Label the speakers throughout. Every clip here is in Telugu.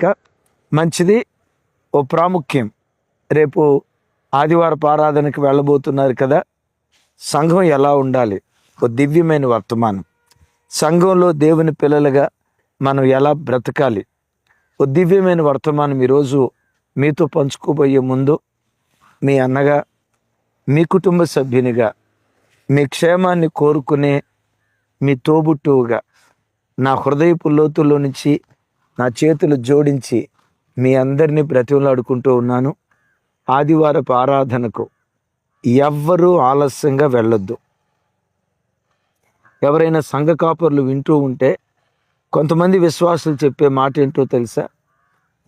Speaker 1: లెక్క మంచిది ఓ ప్రాముఖ్యం. రేపు ఆదివారపు ఆరాధనకు వెళ్ళబోతున్నారు కదా సంఘం ఎలా ఉండాలి? ఓ దివ్యమైన వర్తమానం. సంఘంలో దేవుని పిల్లలుగా మనం ఎలా బ్రతకాలి? ఓ దివ్యమైన వర్తమానం ఈరోజు మీతో పంచుకోబోయే ముందు మీ అన్నగా మీ కుటుంబ సభ్యునిగా మీ క్షేమాన్ని కోరుకునే మీ తోబుట్టువుగా నా హృదయపు లోతుల్లో నుంచి నా చేతులు జోడించి మీ అందరినీ బ్రతిమలాడుకుంటూ ఉన్నాను. ఆదివారపు ఆరాధనకు ఎవ్వరూ ఆలస్యంగా వెళ్ళొద్దు. ఎవరైనా సంఘ కాపర్లు వింటూ ఉంటే కొంతమంది విశ్వాసులు చెప్పే మాట ఏంటో తెలుసా?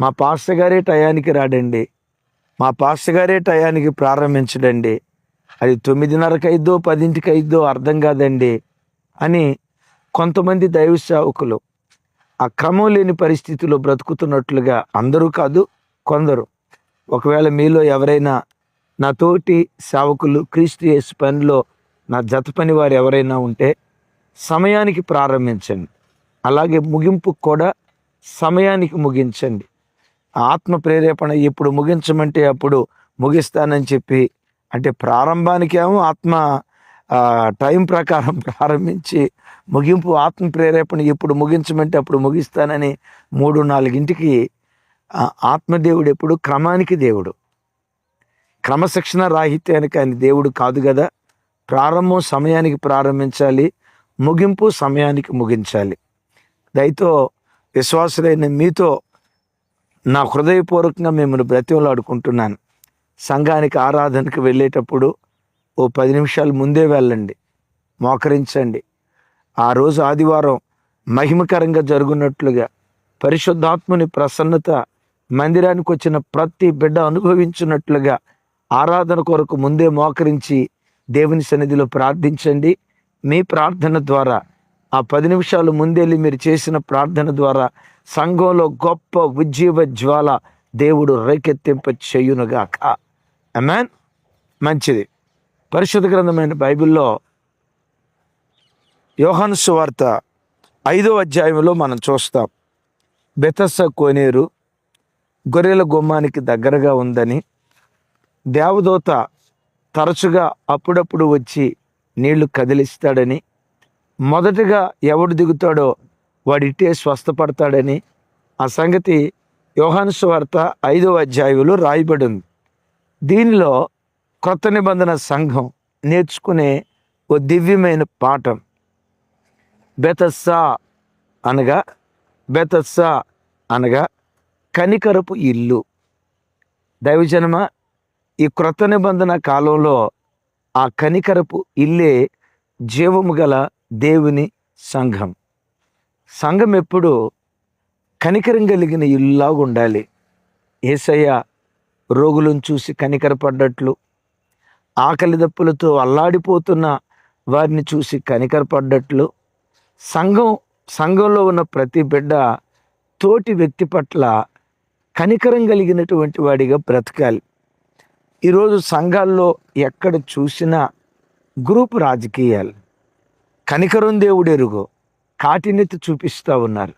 Speaker 1: మా పాస్టర్ గారే టయానికి రాడండి. మా పాస్టర్ గారే టయానికి ప్రారంభించడండి. అది తొమ్మిదిన్నరకు అయిద్దో పదింటికి అయిద్దో అర్థం కాదండి అని కొంతమంది దైవ సేవకులు ఆ క్రమం లేని పరిస్థితిలో బ్రతుకుతున్నట్లుగా అందరూ కాదు కొందరు. ఒకవేళ మీలో ఎవరైనా నా తోటి సేవకులు క్రీస్తు యేసు పనిలో నా జత పని వారు ఎవరైనా ఉంటే సమయానికి ప్రారంభించండి. అలాగే ముగింపు కూడా సమయానికి ముగించండి. ఆత్మ ప్రేరేపణ ఎప్పుడు ముగించమంటే అప్పుడు ముగిస్తానని చెప్పి అంటే ప్రారంభానికేమో ఆత్మ టైం ప్రకారం ప్రారంభించి ముగింపు ఆత్మ ప్రేరేపణ ఎప్పుడు ముగించమంటే అప్పుడు ముగిస్తానని మూడు నాలుగింటికి ఆత్మదేవుడు ఎప్పుడు క్రమానికి దేవుడు. క్రమశిక్షణ రాహిత్యానికి ఆయన దేవుడు కాదు కదా. ప్రారంభం సమయానికి ప్రారంభించాలి ముగింపు సమయానికి ముగించాలి. దయతో విశ్వాసులైన మీతో నా హృదయపూర్వకంగా మిమ్మల్ని బ్రతిమలాడుకుంటున్నాను. సంఘానికి ఆరాధనకు వెళ్ళేటప్పుడు ఓ పది నిమిషాలు ముందే వెళ్ళండి మోకరించండి. ఆ రోజు ఆదివారం మహిమకరంగా జరుగునట్లుగా పరిశుద్ధాత్ముని ప్రసన్నత మందిరానికి వచ్చిన ప్రతి బిడ్డ అనుభవించినట్లుగా ఆరాధన కొరకు ముందే మోకరించి దేవుని సన్నిధిలో ప్రార్థించండి. మీ ప్రార్థన ద్వారా ఆ పది నిమిషాలు ముందెళ్ళి మీరు చేసిన ప్రార్థన ద్వారా సంఘంలో గొప్ప ఉజ్జీవ జ్వాల దేవుడు రేకెత్తింప చేయునుగాక అమెన్ మంచిది. పరిశుద్ధ గ్రంథమైన బైబిల్లో యోహాను సువార్త ఐదో అధ్యాయంలో మనం చూస్తాం. బెతస్స కోనేరు గొర్రెల గుమ్మానికి దగ్గరగా ఉందని దేవదూత తరచుగా అప్పుడప్పుడు వచ్చి నీళ్ళు కదిలిస్తాడని మొదటగా ఎవడు దిగుతాడో వాడిట్టే స్వస్థపడతాడని ఆ సంగతి యోహాను సువార్త ఐదో అధ్యాయంలో రాయబడింది. దీనిలో క్రొత్త నిబంధన సంఘం నేర్చుకునే ఓ దివ్యమైన పాఠం. బెతస్సా అనగా బెతస్సా అనగా కనికరపు ఇల్లు. దైవజనమ ఈ క్రొత్త నిబంధన కాలంలో ఆ కనికరపు ఇల్లే జీవము గల దేవుని సంఘం. సంఘం ఎప్పుడు కనికరం కలిగిన ఇల్లులాగా ఉండాలి. ఏసయ్య రోగులను చూసి కనికరపడ్డట్లు ఆకలి దప్పులతో అల్లాడిపోతున్న వారిని చూసి కనికరపడ్డట్లు సంఘం సంఘంలో ఉన్న ప్రతి బిడ్డ తోటి వ్యక్తి పట్ల కనికరం కలిగినటువంటి వాడిగా బ్రతకాలి. ఈరోజు సంఘాల్లో ఎక్కడ చూసినా గ్రూప్ రాజకీయాలు. కనికరం దేవుడు ఎరుగో కాటినెత్తి చూపిస్తూ ఉన్నారు.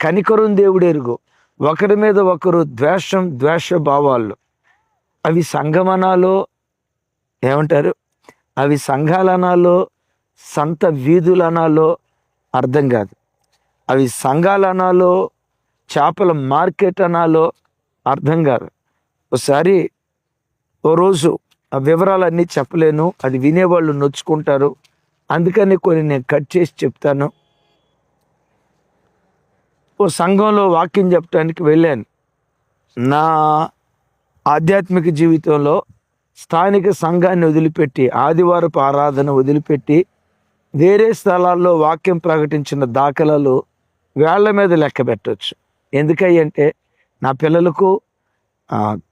Speaker 1: కనికరం దేవుడెరుగో. ఒకరి మీద ఒకరు ద్వేషం ద్వేష భావాలు అవి సంగమనాలో ఏమంటారు? అవి సంఘాలనాలో సంత వీధులనాలో అర్థం కాదు. అవి సంఘాలనాలో చేపల మార్కెట్ అనాలో అర్థం కాదు. ఒకసారి ఓ రోజు ఆ వివరాలన్నీ చెప్పలేను అది వినేవాళ్ళు నొచ్చుకుంటారు. అందుకని కొన్ని నేను కట్ చేసి చెప్తాను. ఓ సంఘంలో వాక్యం చెప్పడానికి వెళ్ళాను. నా ఆధ్యాత్మిక జీవితంలో స్థానిక సంఘాన్ని వదిలిపెట్టి ఆదివారపు ఆరాధన వదిలిపెట్టి వేరే స్థలాల్లో వాక్యం ప్రకటించిన దాఖలాలు వేళ్ళ మీద లెక్క పెట్టవచ్చు ఎందుకంటే నా పిల్లలకు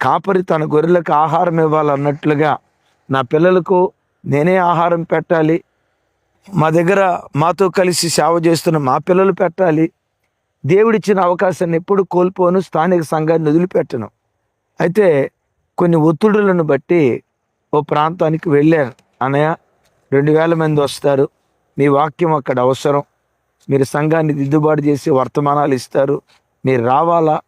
Speaker 1: కాపరి తన గొర్రెలకు ఆహారం ఇవ్వాలన్నట్లుగా నా పిల్లలకు నేనే ఆహారం పెట్టాలి మా దగ్గర మాతో కలిసి సేవ చేస్తున్న మా పిల్లలు పెట్టాలి దేవుడిచ్చిన అవకాశాన్ని ఎప్పుడు కోల్పోను స్థానిక సంఘాన్ని వదిలిపెట్టను. అయితే కొన్ని ఒత్తిడులను బట్టి ఓ ప్రాంతానికి వెళ్ళాను అనయ రెండు వేల మంది వస్తారు. మీ వాక్యం అక్కడ అవసరం. మీరు సంఘాన్ని దిద్దుబాటు చేసి వర్తమానాలు ఇస్తారు. మీరు రావాలా?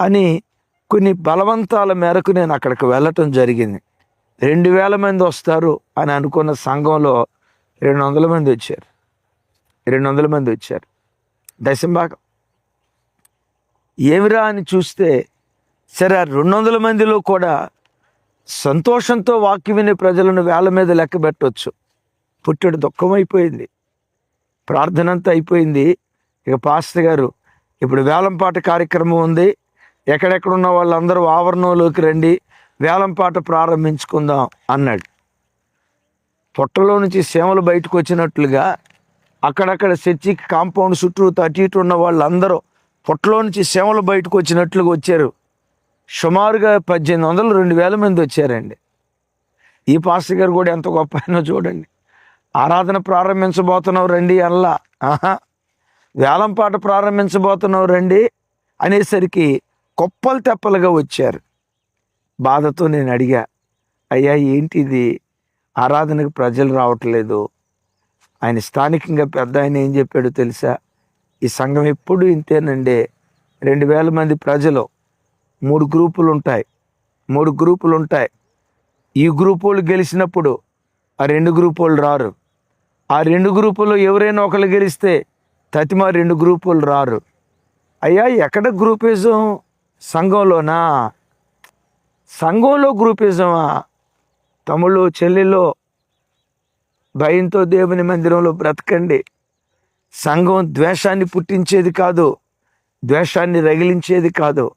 Speaker 1: అని కొన్ని బలవంతాల మేరకు నేను అక్కడికి వెళ్ళటం జరిగింది. రెండు వేల మంది వస్తారు అని అనుకున్న సంఘంలో రెండు వందల మంది వచ్చారు. రెండు వందల మంది వచ్చారు. దశంభాగం. ఏమిరా అని చూస్తే సరే ఆ రెండు వందల మందిలో కూడా సంతోషంతో వాక్య వినే ప్రజలను వేల మీద లెక్క పెట్టవచ్చు దుఃఖం దుఃఖమైపోయింది. ప్రార్థన అంతా అయిపోయింది. ఇక పాస్టర్ గారు ఇప్పుడు వేలంపాట కార్యక్రమం ఉంది. ఎక్కడెక్కడ ఉన్న వాళ్ళందరూ ఆవరణంలోకి రండి. వేలంపాట ప్రారంభించుకుందాం అన్నాడు. పొట్టలో నుంచి సేమలు బయటకు వచ్చినట్లుగా అక్కడక్కడ చర్చికి కాంపౌండ్ చుట్టూ అటు ఇటు ఉన్న వాళ్ళందరూ పొట్టలో నుంచి సేమలు బయటకు వచ్చినట్లుగా వచ్చారు. సుమారుగా పద్దెనిమిది వందలు రెండు వేల మంది వచ్చారండి. ఈ పాస్టర్ గారు కూడా ఎంత గొప్ప అయినో చూడండి. ఆరాధన ప్రారంభించబోతున్నావు రండి అల్లా. ఆహా. వేలంపాట ప్రారంభించబోతున్నావు రండి అనేసరికి కొప్పలు తెప్పలుగా వచ్చారు. బాధతో నేను అడిగా అయ్యా ఏంటి ఇది? ఆరాధనకు ప్రజలు రావట్లేదు. ఆయన స్థానికంగా పెద్ద ఆయన ఏం చెప్పాడు తెలుసా? ఈ సంఘం ఎప్పుడు ఇంతేనండి. రెండు వేల మంది ప్రజలు మూడు గ్రూపులు ఉంటాయి మూడు గ్రూపులు ఉంటాయి ఈ గ్రూప్ వాళ్ళు గెలిచినప్పుడు ఆ రెండు గ్రూప్ వాళ్ళు రారు. ఆ రెండు గ్రూపులు ఎవరైనా ఒకరు గెలిస్తే తతిమా రెండు గ్రూపులు రారు. అయ్యా ఎక్కడ గ్రూపిజం? సంఘంలోనా? సంఘంలో గ్రూపిజమా? తమ్ముళ్ళు చెల్లెల్లో భయంతో దేవుని మందిరంలో బ్రతకండి. సంఘం ద్వేషాన్ని పుట్టించేది కాదు ద్వేషాన్ని రగిలించేది కాదు.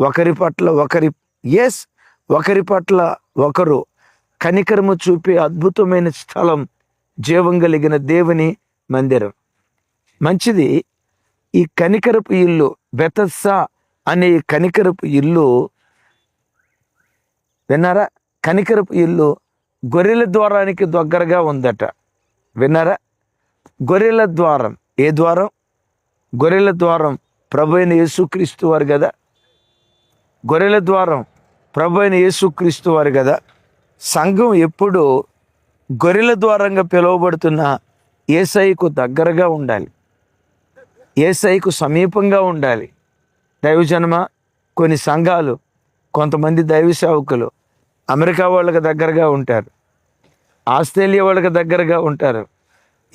Speaker 1: ఒకరి పట్ల ఒకరి ఎస్ ఒకరి పట్ల ఒకరు కనికరము చూపే అద్భుతమైన స్థలం జీవం కలిగిన దేవుని మందిరం. మంచిది ఈ కనికరపు ఇల్లు బెతస్సా అనే కనికరపు ఇల్లు విన్నారా? కనికరపు ఇల్లు గొర్రెల ద్వారానికి దగ్గరగా ఉందట. విన్నారా? గొర్రెల ద్వారం. ఏ ద్వారం? గొర్రెల ద్వారం. ప్రభు అయిన యేసుక్రీస్తు వారు కదా? గొర్రెల ద్వారం ప్రభు అయిన యేసుక్రీస్తు వారు కదా. సంఘం ఎప్పుడు గొర్రెల ద్వారంగా పిలువబడుతున్న ఏసైకు దగ్గరగా ఉండాలి. ఏసైకు సమీపంగా ఉండాలి. దైవజన్మ కొన్ని సంఘాలు కొంతమంది దైవ సేవకులు అమెరికా వాళ్ళకి దగ్గరగా ఉంటారు. ఆస్ట్రేలియా వాళ్ళకి దగ్గరగా ఉంటారు.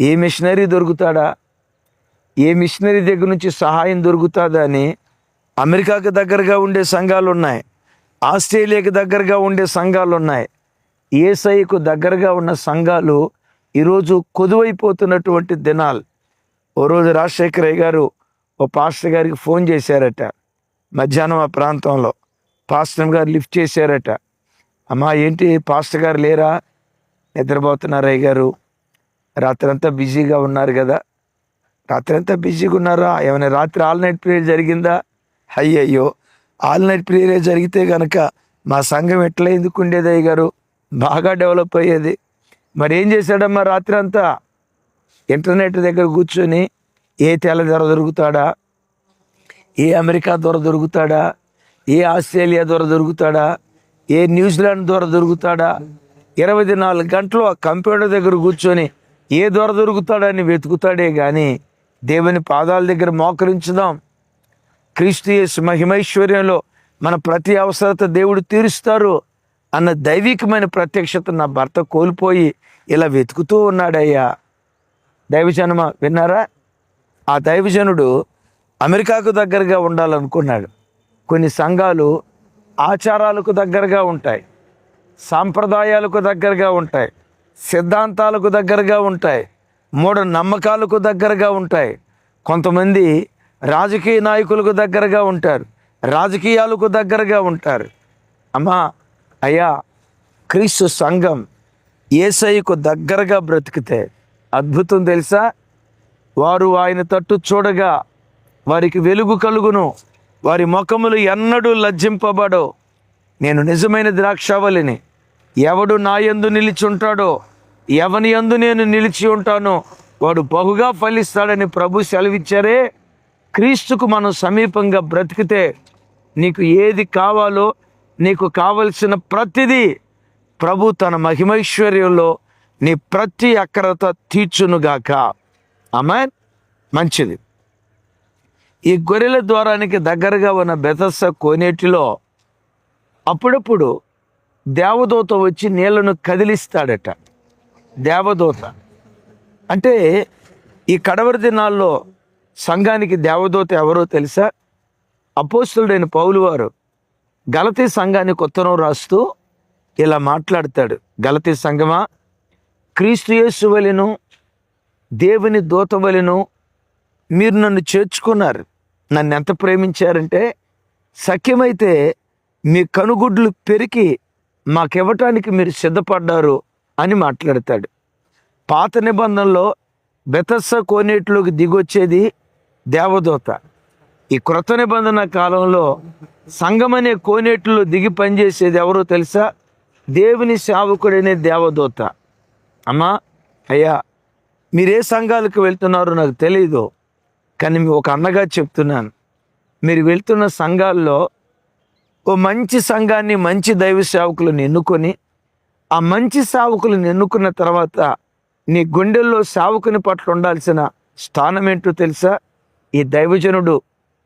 Speaker 1: ఏ మిషనరీ దొరుకుతాడా? ఏ మిషనరీ దగ్గర నుంచి సహాయం దొరుకుతుందా అని అమెరికాకు దగ్గరగా ఉండే సంఘాలు ఉన్నాయి ఆస్ట్రేలియాకి దగ్గరగా ఉండే సంఘాలు ఉన్నాయి ఏసైకు దగ్గరగా ఉన్న సంఘాలు ఈరోజు కొదువైపోతున్నటువంటి దినాలు. ఓ రోజు రాజశేఖరయ్య గారు ఓ పాస్టర్ గారికి ఫోన్ చేశారట. మధ్యాహ్నం ఆ ప్రాంతంలో పాస్టర్ గారు లిఫ్ట్ చేశారట. అమ్మా ఏంటి పాస్టర్ గారు లేరా? నిద్రపోతున్నారు అయ్య గారు. రాత్రంతా బిజీగా ఉన్నారు కదా. రాత్రంతా బిజీగా ఉన్నారా? ఏమైనా రాత్రి ఆల్ నైట్ ప్రేయర్ జరిగిందా? అయ్యయ్యో ఆల్ నైట్ ప్రేయరే జరిగితే కనుక మా సంఘం ఎట్లా ఎందుకు ఉండేది గారు బాగా డెవలప్ అయ్యేది. మరి ఏం చేశాడమ్మా రాత్రి అంతా ఇంటర్నెట్ దగ్గర కూర్చొని ఏ తెల్ల ధర దొరుకుతాడా? ఏ అమెరికా దొర దొరుకుతాడా? ఏ ఆస్ట్రేలియా దొర దొరుకుతాడా? ఏ న్యూజిలాండ్ దొర దొరుకుతాడా? ఇరవై నాలుగు గంటలు ఆ కంప్యూటర్ దగ్గర కూర్చొని ఏ దొర దొరుకుతాడని వెతుకుతాడే కానీ దేవుని పాదాల దగ్గర మోకరించుదాం. క్రీస్తుయేసు మహిమైశ్వర్యంలో మన ప్రతి అవసరత దేవుడు తీరుస్తారు అన్న దైవికమైన ప్రత్యక్షత నా భర్త కోల్పోయి ఇలా వెతుకుతూ ఉన్నాడయ్యా. దైవజనమ విన్నారా? ఆ దైవజనుడు అమెరికాకు దగ్గరగా ఉండాలనుకున్నాడు. కొన్ని సంఘాలు ఆచారాలకు దగ్గరగా ఉంటాయి. సాంప్రదాయాలకు దగ్గరగా ఉంటాయి. సిద్ధాంతాలకు దగ్గరగా ఉంటాయి. మూఢ నమ్మకాలకు దగ్గరగా ఉంటాయి. కొంతమంది రాజకీయ నాయకులకు దగ్గరగా ఉంటారు. రాజకీయాలకు దగ్గరగా ఉంటారు. అమ్మా అయ్యా క్రీస్తు సంఘం ఏసైకు దగ్గరగా బ్రతికితే అద్భుతం తెలుసా? వారు ఆయన తట్టు చూడగా వారికి వెలుగు కలుగును. వారి ముఖములు ఎన్నడూ లజ్జింపబడో నేను నిజమైన ద్రాక్షావళిని ఎవడు నా యందు నిలిచి ఉంటాడో ఎవని యందు నేను నిలిచి ఉంటానో వాడు బహుగా ఫలిస్తాడని ప్రభు సెలవిచ్చారే. క్రీస్తుకు మనం సమీపంగా బ్రతికితే నీకు ఏది కావాలో నీకు కావలసిన ప్రతిదీ ప్రభు తన మహిమైశ్వర్యంలో నీ ప్రతి అక్రత తీర్చునుగాక ఆమె మంచిది. ఈ గొర్రెల ద్వారానికి దగ్గరగా ఉన్న బెతస్స కోనేటిలో అప్పుడప్పుడు దేవదూత వచ్చి నీళ్ళను కదిలిస్తాడట. దేవదూత. అంటే ఈ కడవరి దినాల్లో సంఘానికి దేవదూత ఎవరో తెలుసా? అపోస్తుడైన పౌలు వారు గలతీ సంఘానికి ఉత్తరం రాస్తూ ఇలా మాట్లాడతాడు. గలతీ సంఘమా? క్రీస్తుయేసు వలెను దేవుని దూత వలెను మీరు నన్ను చేర్చుకున్నారు. నన్ను ఎంత ప్రేమించారంటే సఖ్యమైతే మీ కనుగుడ్లు పెరికి మాకివ్వటానికి మీరు సిద్ధపడ్డారు అని మాట్లాడతాడు. పాత నిబంధనలో బెతస్స కోనేటిలోకి దిగొచ్చేది దేవదూత. ఈ క్రొత్త నిబంధన కాలంలో సంఘమనే కోనేటిలో దిగి పనిచేసేది ఎవరో తెలుసా? దేవుని సేవకుడనే దేవదూత. అమ్మా అయ్యా మీరే సంఘాలకు వెళ్తున్నారో నాకు తెలియదు కానీ మీ ఒక అన్నగా చెప్తున్నాను. మీరు వెళ్తున్న సంఘాల్లో ఓ మంచి సంఘాన్ని మంచి దైవ సేవకులను ఎన్నుకొని ఆ మంచి సేవకులను ఎన్నుకున్న తర్వాత నీ గుండెల్లో సేవకుని పట్ల ఉండాల్సిన స్థానం ఏంటో తెలుసా? ఈ దైవజనుడు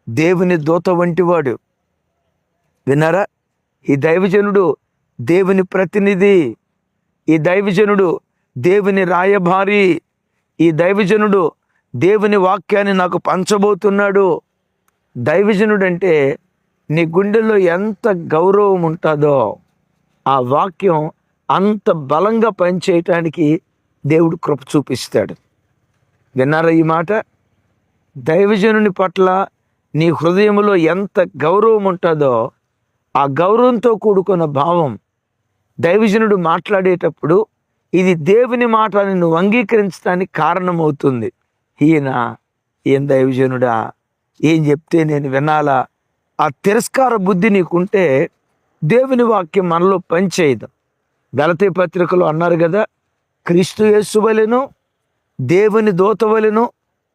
Speaker 1: దేవుని దూత వంటివాడు విన్నారా? ఈ దైవజనుడు దేవుని ప్రతినిధి. ఈ దైవజనుడు దేవుని రాయభారి ఈ దైవజనుడు దేవుని వాక్యాన్ని నాకు పంచబోతున్నాడు. దైవజనుడు అంటే నీ గుండెల్లో ఎంత గౌరవం ఉంటుందో ఆ వాక్యం అంత బలంగా పనిచేయటానికి దేవుడు కృప చూపిస్తాడు. విన్నారా ఈ మాట? దైవజనుని పట్ల నీ హృదయంలో ఎంత గౌరవం ఉంటుందో ఆ గౌరవంతో కూడుకున్న భావం దైవజనుడు మాట్లాడేటప్పుడు ఇది దేవుని మాట అని నువ్వు అంగీకరించడానికి కారణమవుతుంది. ఈయన ఏం దైవజనుడా? ఏం చెప్తే నేను వినాలా? ఆ తిరస్కార బుద్ధి నీకుంటే దేవుని వాక్యం మనలో పనిచేయదు. గలతీ పత్రికలో అన్నారు కదా క్రీస్తు యేసు వలెను దేవుని దూత వలెను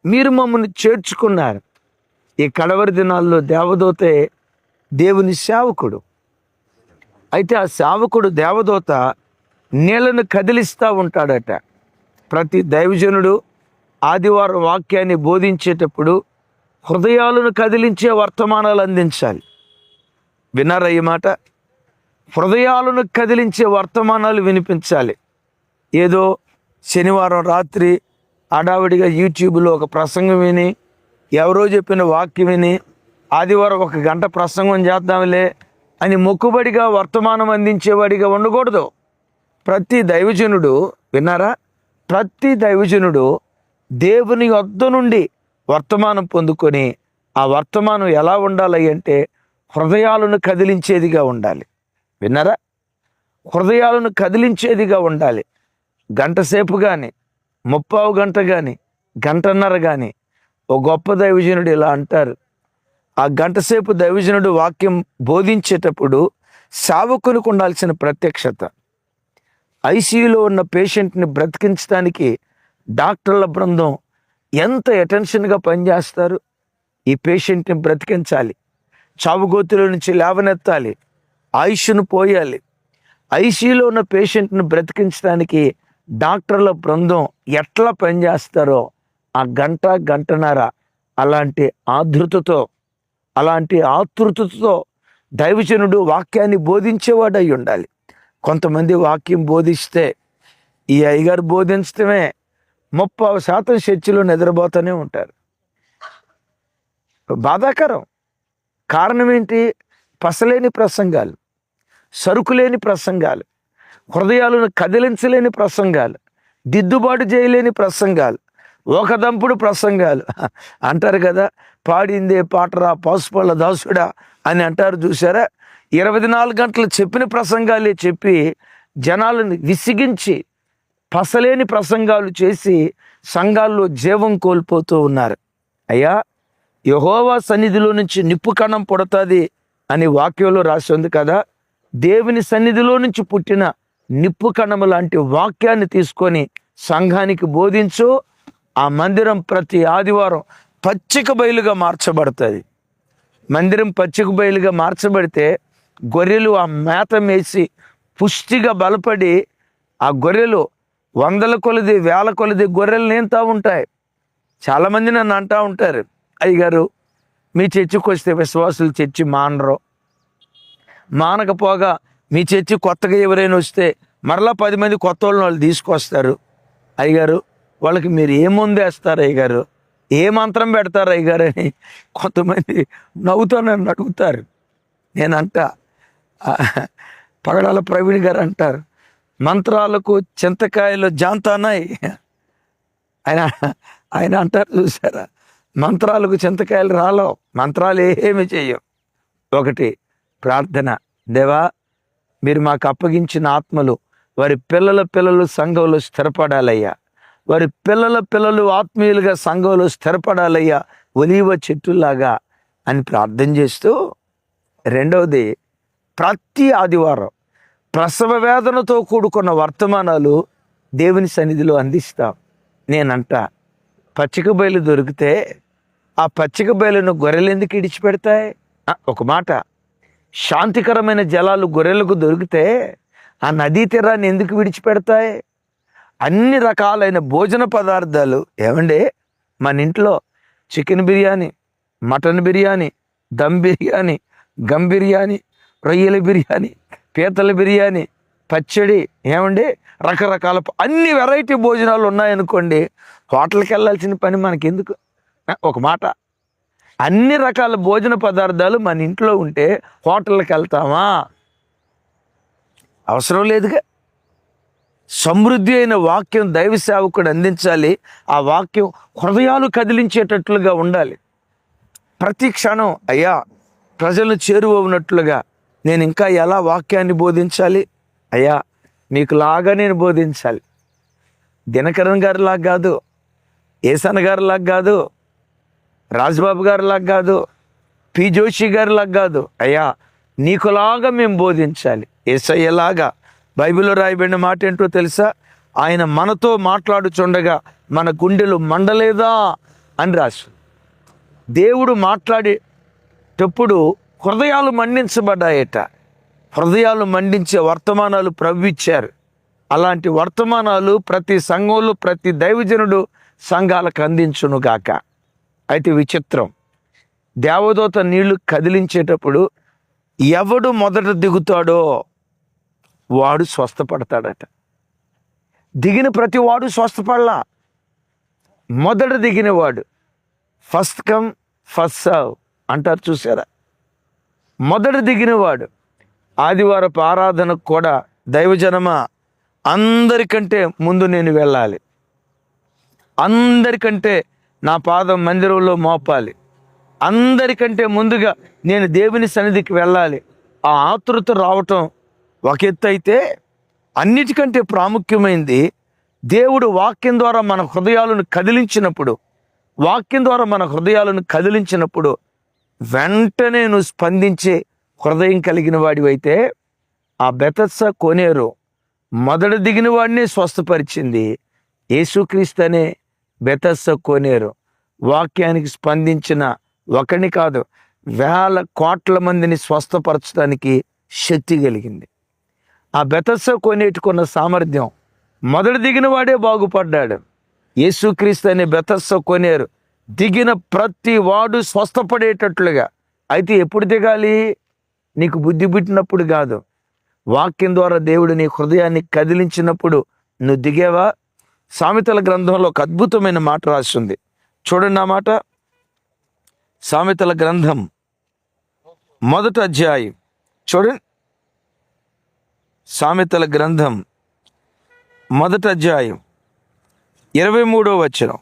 Speaker 1: మీరు మమ్మల్ని చేర్చుకున్నారు. ఈ కడవరి దినాల్లో దేవదూతే దేవుని సేవకుడు. అయితే ఆ సేవకుడు దేవదూత నీళ్ళను కదిలిస్తూ ఉంటాడట. ప్రతి దైవజనుడు ఆదివారం వాక్యాన్ని బోధించేటప్పుడు హృదయాలను కదిలించే వర్తమానాలు అందించాలి. విన్నారా ఈ మాట? హృదయాలను కదిలించే వర్తమానాలు వినిపించాలి. ఏదో శనివారం రాత్రి అడావిడిగా యూట్యూబ్లో ఒక ప్రసంగం విని ఎవరో చెప్పిన వాక్యం విని ఆదివారం ఒక గంట ప్రసంగం చేద్దాంలే అని మొక్కుబడిగా వర్తమానం అందించేవాడిగా ఉండకూడదు. ప్రతి దైవజనుడు విన్నారా? ప్రతి దైవజనుడు దేవుని వద్ద నుండి వర్తమానం పొందుకొని ఆ వర్తమానం ఎలా ఉండాలి అంటే హృదయాలను కదిలించేదిగా ఉండాలి. విన్నారా? హృదయాలను కదిలించేదిగా ఉండాలి. గంటసేపు కానీ ముప్పావు గంట కానీ గంటన్నర కానీ ఓ గొప్ప దైవజనుడు ఇలా అంటారు. ఆ గంటసేపు దైవజనుడు వాక్యం బోధించేటప్పుడు సావకునికి ఉండాల్సిన ప్రత్యక్షత. ఐసీయూలో ఉన్న పేషెంట్ని బ్రతికించడానికి డాక్టర్ల బృందం ఎంత అటెన్షన్గా పనిచేస్తారు? ఈ పేషెంట్ని బ్రతికించాలి. చావుగోతుల నుంచి లేవనెత్తాలి. ఆయుష్ను పోయాలి. ఐసీయూలో ఉన్న పేషెంట్ను బ్రతికించడానికి డాక్టర్ల బృందం ఎట్లా పనిచేస్తారో ఆ గంట గంటన్నర అలాంటి ఆధృతతో అలాంటి ఆతృతతో దైవజనుడు వాక్యాన్ని బోధించేవాడు అయి ఉండాలి. కొంతమంది వాక్యం బోధిస్తే ఈ అయ్యగారు బోధించడమే ముప్పై శాతం చర్చిలో నిద్రపోతూనే ఉంటారు. బాధాకరం. కారణం ఏంటి పసలేని ప్రసంగాలు సరుకులేని ప్రసంగాలు హృదయాలను కదిలించలేని ప్రసంగాలు దిద్దుబాటు చేయలేని ప్రసంగాలు ఒకదంపుడు ప్రసంగాలు. అంటారు కదా పాడిందే పాటరా పసుపళ్ళ దాసుడా అని అంటారు చూసారా ఇరవై నాలుగు గంటలు చెప్పిన ప్రసంగాలే చెప్పి జనాలను విసిగించి పసలేని ప్రసంగాలు చేసి సంఘాల్లో జీవం కోల్పోతూ ఉన్నారు. అయ్యా యహోవా సన్నిధిలో నుంచి నిప్పు కణం పుడతాది అని వాక్యంలో రాసి ఉంది కదా దేవుని సన్నిధిలో నుంచి పుట్టిన నిప్పు కణము లాంటి వాక్యాన్ని తీసుకొని సంఘానికి బోధించు. ఆ మందిరం ప్రతి ఆదివారం పచ్చిక బయలుగా మార్చబడుతుంది. మందిరం పచ్చిక బయలుగా మార్చబడితే గొర్రెలు ఆ మేత మేసి పుష్టిగా బలపడి ఆ గొర్రెలు వందల కొలది వేల కొలది గొర్రెలు నేంతా ఉంటాయి. చాలామంది నన్ను అంటూ ఉంటారు అయ్యగారు మీ చర్చికి వస్తే విశ్వాసులు చర్చి మానరు. మానకపోగా మీ చర్చి కొత్తగా ఎవరైనా వస్తే మరలా పది మంది కొత్త వాళ్ళని వాళ్ళు తీసుకొస్తారు. అయ్యగారు వాళ్ళకి మీరు ఏ ముందు వేస్తారు అయ్యగారు? ఏ మంత్రం పెడతారు అయ్యగారు అని కొంతమంది నవ్వుతో నన్ను అడుగుతారు నేనంట పగడాల ప్రవీణ్ గారు అంటారు మంత్రాలకు చింతకాయలు జాంతానాయి ఆయన ఆయన అంటారు చూసారా మంత్రాలకు చింతకాయలు రాలో మంత్రాలు ఏమి చేయం ఒకటి ప్రార్థన. దేవా మీరు మాకు అప్పగించిన ఆత్మలు వారి పిల్లల పిల్లలు సంఘంలో స్థిరపడాలయ్యా. వారి పిల్లల పిల్లలు ఆత్మీయులుగా సంఘంలో స్థిరపడాలయ్యా. ఒలీవ చెట్టులాగా అని ప్రార్థన చేస్తూ రెండవది ప్రతి ఆదివారం ప్రసవ వేదనతో కూడుకున్న వర్తమానాలు దేవుని సన్నిధిలో అందిస్తాం. నేనంట పచ్చిక బయలు దొరికితే ఆ పచ్చిక బయలును గొర్రెలు ఎందుకు ఇడిచిపెడతాయి ఒక మాట శాంతికరమైన జలాలు గొర్రెలకు దొరికితే ఆ నదీ తీరాన్ని ఎందుకు విడిచిపెడతాయి? అన్ని రకాలైన భోజన పదార్థాలు ఏమండి? మన ఇంట్లో చికెన్ బిర్యానీ మటన్ బిర్యానీ దమ్ బిర్యానీ గమ్ బిర్యానీ రొయ్యల బిర్యానీ పీతల బిర్యానీ పచ్చడి ఏమండి? రకరకాల అన్ని వెరైటీ భోజనాలు ఉన్నాయనుకోండి హోటల్కి వెళ్ళాల్సిన పని మనకెందుకు? ఎందుకు ఒక మాట. అన్ని రకాల భోజన పదార్థాలు మన ఇంట్లో ఉంటే హోటల్కి వెళ్తామా? అవసరం లేదుగా. సమృద్ధి అయిన వాక్యం దైవ సేవకుడు అందించాలి. ఆ వాక్యం హృదయాలు కదిలించేటట్లుగా ఉండాలి. ప్రతి క్షణం అయ్యా ప్రజలను చేరువవునట్లుగా నేను ఇంకా ఎలా వాక్యాన్ని బోధించాలి? అయ్యా నీకు లాగా నేను బోధించాలి. దినకరణ్ గారిలాగా కాదు ఏసన్ గారిలాగా కాదు రాజ్బాబు గారిలాగా కాదు పి జోషి గారిలాగా కాదు. అయ్యా నీకులాగా మేము బోధించాలి. ఎస్ఐలాగా బైబిల్లో రాయబడిన మాట ఏంటో తెలుసా? ఆయన మనతో మాట్లాడుచుండగా మన గుండెలు మండలేదా అని రాసు. దేవుడు మాట్లాడేటప్పుడు హృదయాలు మండించబడ్డాయట. హృదయాలు మండించే వర్తమానాలు ప్రవ్విచ్చారు అలాంటి వర్తమానాలు ప్రతి సంఘంలో ప్రతి దైవజనుడు సంఘాలకు అందించును గాక అయితే విచిత్రం. దేవదూత నీళ్ళు కదిలించేటప్పుడు ఎవడు మొదట దిగుతాడో వాడు స్వస్థపడతాడట. దిగిన ప్రతి వాడు స్వస్థపడలా. మొదట దిగిన వాడు ఫస్ట్ కమ్ ఫస్ట్ సర్వ్ అంటారు చూసారా? మొదట దిగినవాడు ఆదివారపు ఆరాధనకు కూడా దైవజనమ అందరికంటే ముందు నేను వెళ్ళాలి. అందరికంటే నా పాదం మందిరంలో మోపాలి. అందరికంటే ముందుగా నేను దేవుని సన్నిధికి వెళ్ళాలి. ఆ ఆతృత రావటం ఒక ఎత్తు అయితే అన్నిటికంటే ప్రాముఖ్యమైంది దేవుడు వాక్యం ద్వారా మన హృదయాలను కదిలించినప్పుడు వాక్యం ద్వారా మన హృదయాలను కదిలించినప్పుడు వెంటనే నువ్వు స్పందించే హృదయం కలిగిన వాడివైతే ఆ బెతత్స కోనేరు మొదట దిగిన వాడిని స్వస్థపరిచింది. యేసుక్రీస్తు అనే బెతస్స కోనేరు. వాక్యానికి స్పందించిన ఒకని కాదు వేల కోట్ల మందిని స్వస్థపరచడానికి శక్తి కలిగింది. ఆ బెతస్స కోనేటికున్న సామర్థ్యం మొదట దిగిన వాడే బాగుపడ్డాడు. యేసుక్రీస్తు అనే బెతస్స కొనేరు దిగిన ప్రతి వాడు స్వస్థపడేటట్లుగా. అయితే ఎప్పుడు దిగాలి? నీకు బుద్ధి పుట్టినప్పుడు కాదు. వాక్యం ద్వారా దేవుడు నీ హృదయాన్ని కదిలించినప్పుడు నువ్వు దిగేవా? సామెతల గ్రంథంలో ఒక అద్భుతమైన మాట రాసింది చూడండి ఆ మాట. సామెతల గ్రంథం మొదటి అధ్యాయం. చూడండి. సామెతల గ్రంథం మొదటి అధ్యాయం. ఇరవై మూడో వచనం.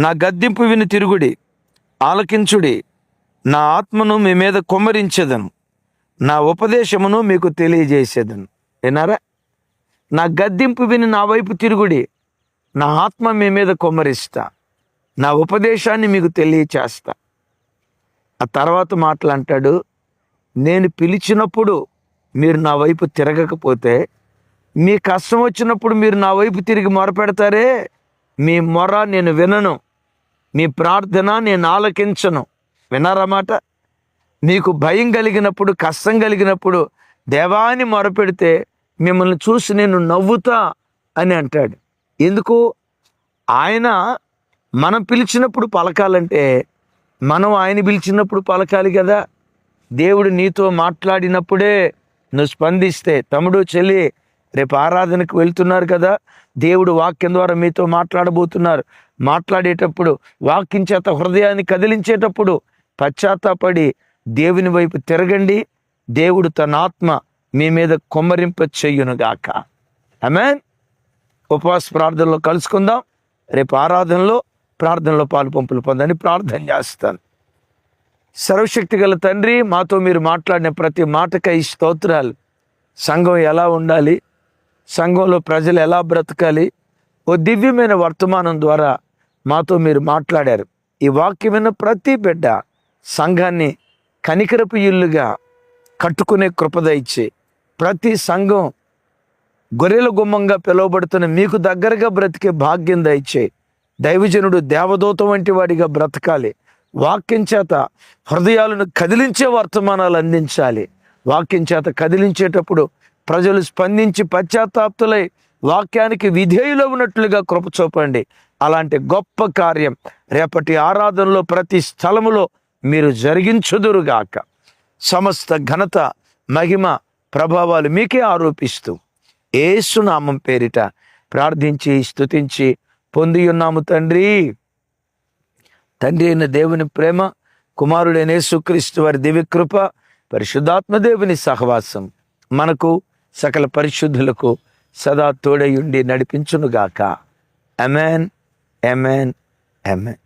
Speaker 1: నా గద్దింపు విని తిరుగుడి ఆలకించుడి నా ఆత్మను మీ మీద కుమ్మరించేదను నా ఉపదేశమును మీకు తెలియజేసేదను. విన్నారా? నా గద్దింపు విని నా వైపు తిరుగుడి నా ఆత్మ మీ మీద కొమ్మరిస్తా. నా ఉపదేశాన్ని మీకు తెలియచేస్తా. ఆ తర్వాత మాటలు అంటాడు నేను పిలిచినప్పుడు మీరు నా వైపు తిరగకపోతే మీ కష్టం వచ్చినప్పుడు మీరు నా వైపు తిరిగి మొరపెడతారే? మీ మొర నేను వినను. మీ ప్రార్థన నేను ఆలకించను. వినారన్నమాట మీకు భయం కలిగినప్పుడు కష్టం కలిగినప్పుడు దేవాన్ని మొరపెడితే మిమ్మల్ని చూసి నేను నవ్వుతా అని అంటాడు. ఎందుకు? ఆయన మనం పిలిచినప్పుడు పలకాలంటే మనం ఆయన పిలిచినప్పుడు పలకాలి కదా. దేవుడు నీతో మాట్లాడినప్పుడే నువ్వు స్పందిస్తే తమ్ముడు చెల్లి రేపు ఆరాధనకు వెళ్తున్నారు కదా. దేవుడు వాక్యం ద్వారా మీతో మాట్లాడబోతున్నారు. మాట్లాడేటప్పుడు వాక్యం చేత హృదయాన్ని కదిలించేటప్పుడు పశ్చాత్తాపడి దేవుని వైపు తిరగండి. దేవుడు తన ఆత్మ మీ మీద కొమ్మరింప చెయ్యునుగాక అమెన్ ఉపవాస ప్రార్థనలో కలుసుకుందాం. రేపు ఆరాధనలో ప్రార్థనలో పాలు పంపులు పొందని ప్రార్థన చేస్తాను. సర్వశక్తి గల తండ్రి మాతో మీరు మాట్లాడిన ప్రతి మాటకై స్తోత్రాలు. సంఘం ఎలా ఉండాలి? సంఘంలో ప్రజలు ఎలా బ్రతకాలి? ఓ దివ్యమైన వర్తమానం ద్వారా మాతో మీరు మాట్లాడారు. ఈ వాక్యమైన ప్రతి బిడ్డ సంఘాన్ని కనికరపు ఇల్లుగా కట్టుకునే కృపద ఇచ్చి ప్రతి సంఘం గొర్రెల గుమ్మంగా పిలువబడుతున్న మీకు దగ్గరగా బ్రతికే భాగ్యం దయచే దైవజనుడు దేవదూత వంటి వాడిగా బ్రతకాలి. వాక్యం చేత హృదయాలను కదిలించే వర్తమానాలు అందించాలి. వాక్యం చేత కదిలించేటప్పుడు ప్రజలు స్పందించి పశ్చాత్తాప్తులై వాక్యానికి విధేయులు ఉన్నట్లుగా కృప చూపండి. అలాంటి గొప్ప కార్యం రేపటి ఆరాధనలో ప్రతి స్థలములో మీరు జరిగించుదురుగాక. సమస్త ఘనత మహిమ ప్రభావాలు మీకే ఆరోపిస్తూ ఏసునామం పేరిట ప్రార్థించి స్తుతించి పొంది ఉన్నాము తండ్రి. తండ్రి అయిన దేవుని ప్రేమ కుమారుడైన యేసుక్రీస్తు వారి దివ్యకృప పరిశుద్ధాత్మ దేవుని సహవాసం మనకు సకల పరిశుద్ధులకు సదా తోడయుండి నడిపించునుగాక. Amen amen amen